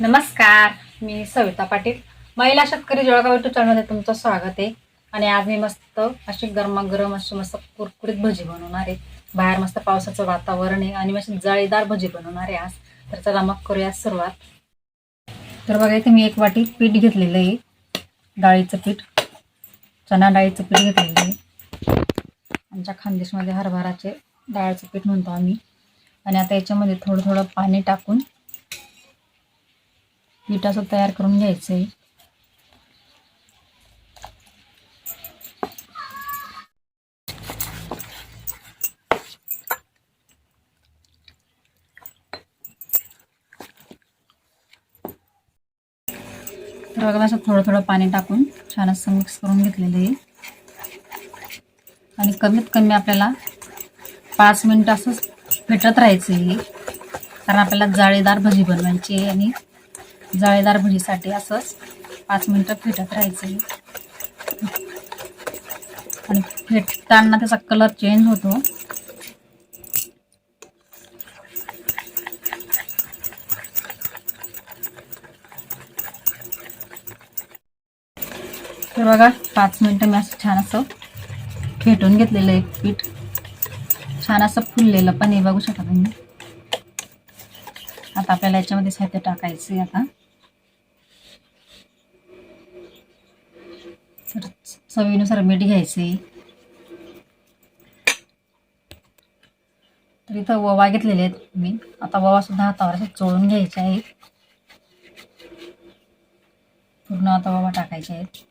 नमस्कार मी सविता पाटील. महिला शेतकरी जळगाव युट्यूब चॅनलमध्ये तुमचं स्वागत आहे. आणि आज मी मस्त अशी गरमागरम अशी मस्त कुरकुरीत भजी बनवणार आहे. बाहेर मस्त पावसाचं वातावरण आहे आणि मस्त जाळीदार भजी बनवणार आहे आज. तर चला मग करूया सुरुवात. तर बघा इथे मी एक वाटी पीठ घेतलेलं आहे. डाळीचं पीठ. चणा डाळीचं पीठ घेतलेलं आहे. आमच्या खानदेशमध्ये हरभराचे डाळीचं पीठ म्हणतो आम्ही. आणि आता याच्यामध्ये थोडं थोडं पाणी टाकून पीठ असं तयार करून घ्यायचं आहे. तर बघा असं थोडं थोडं पाणी टाकून छान असं मिक्स करून घेतलेलं आहे. आणि कमीत कमी आपल्याला पाच मिनिटं असंच फेटत राहायचं आहे. कारण आपल्याला जाळीदार भजी बनवायची आहे आणि जाळेदार भडीसाठी असंच पाच मिनटं फेटत राहायचं. आणि फेटताना त्याचा कलर चेंज होतो. तर बघा पाच मिनटं मी असं छान असं फेटून घेतलेलं आहे पीठ. छान असं फुललेलं पण हे बघू शकता तुम्ही. आता आपल्याला याच्यामध्ये साहित्य टाकायचं आहे आता तर चवीनुसार मीठ घ्यायचे. तर इथं ववा घेतलेले आहेत मी. आता ओवा सुद्धा हातावर असे चोळून घ्यायचे आहे पूर्ण आता ववा टाकायचे आहेत.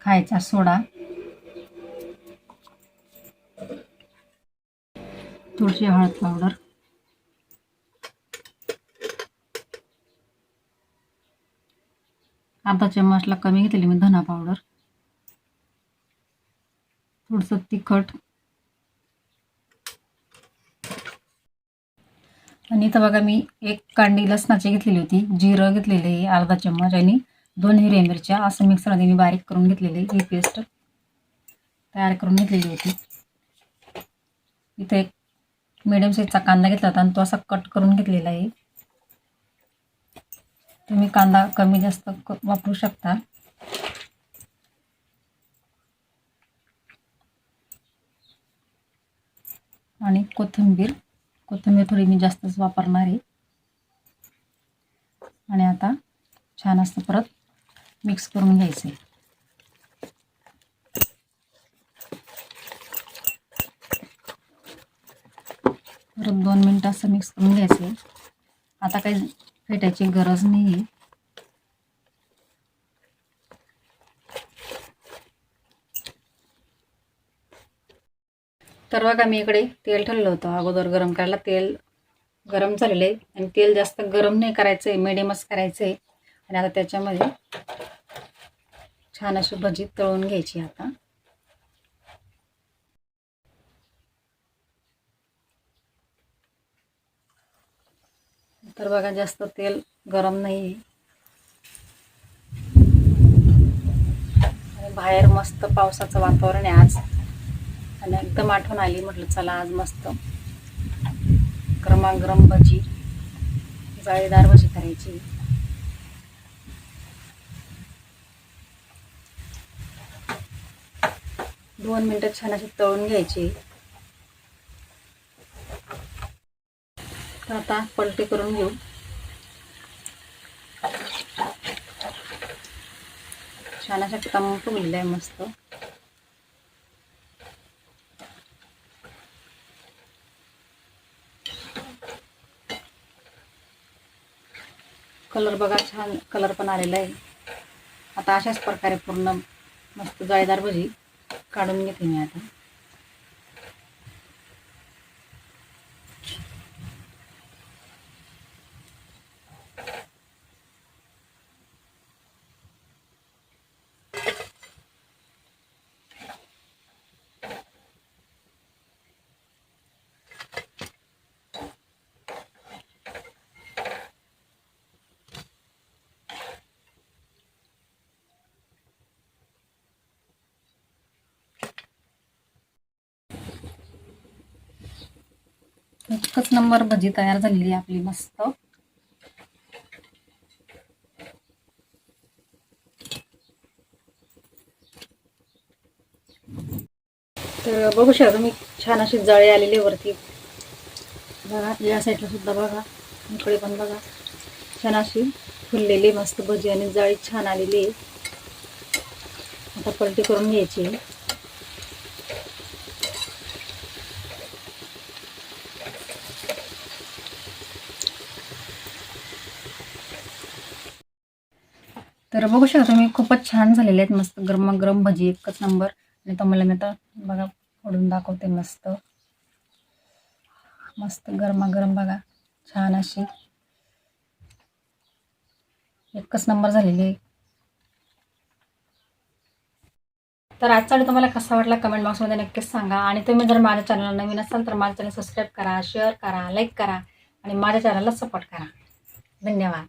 खायचा सोडा. तुळशी हळद पावडर. अर्धा चम्मचला कमी घेतलेली मी धना पावडर थोडंसं तिखट. आणि इथं बघा मी एक कांडी लसणाची घेतलेली होती जिरं घेतलेले आहे अर्धा चम्मच आणि दोन हिरव्या मिरच्या असं मिक्सरमध्ये मी बारीक करून घेतलेली ही पेस्ट तयार करून घेतलेली होती. इथं एक मिडियम साईजचा कांदा घेतला होता आणि तो असा कट करून घेतलेला आहे. तुम्ही कांदा कमी जास्त वापरू शकता. आणि कोथिंबीर कोथिंबीर थोडी मी जास्तच वापरणार आहे. आणि आता छान असतं परत मिक्स करून घ्यायचं आहे परत दोन मिनटं असं मिक्स करून घ्यायचं आहे आता काही फेटायची गरज नाही आहे तर बघा मी इकडे तेल ठरलं होतं. अगोदर गरम करायला तेल गरम झालेलं आहे. आणि तेल जास्त गरम नाही करायचं आहे मिडियमच करायचं आहे आणि आता त्याच्यामध्ये छान अशी भजी तळून घ्यायची आता. तर बघा जास्त तेल गरम नाही आहे. आणि बाहेर मस्त पावसाचं वातावरण आहे आज. आणि एकदम आठवण आली म्हटलं चला आज मस्त गरमागरम भजी जाळीदार भजी करायची. दोन मिनटं छान अशी तळून घ्यायची. तर आता पलटी करून घेऊ. छान अशा टंप फुगलेलं आहे मस्त. कलर बघा छान कलर पण आलेला आहे. आता अशाच प्रकारे पूर्ण मस्त जाळीदार भजी काढून घेते मी आता. एकच नंबर भजी तयार झालेली आहे आपली मस्त. तर बघू शकता तुम्ही छान अशी जाळे आलेली वरती. बघा या साईडला सुद्धा बघा इकडे पण बघा. छान अशी फुललेली मस्त भजी आणि जाळी छान आलेली आहे. आता पलटी करून घ्यायची तर बघू शकता तुम्ही खूपच छान झालेले आहेत. मस्त गरमागरम भजी एकच नंबर. आणि तुम्हाला मी आता बघा फोडून दाखवते मस्त. मस्त गरमागरम बघा छान अशी. एकच नंबर झालेली आहे. तर आजचा व्हिडिओ तुम्हाला कसा वाटला कमेंट बॉक्समध्ये नक्कीच सांगा. आणि तुम्ही जर माझ्या चॅनलला नवीन असाल तर माझ्या चॅनल सबस्क्राईब करा शेअर करा लाईक करा आणि माझ्या चॅनलला सपोर्ट करा. धन्यवाद.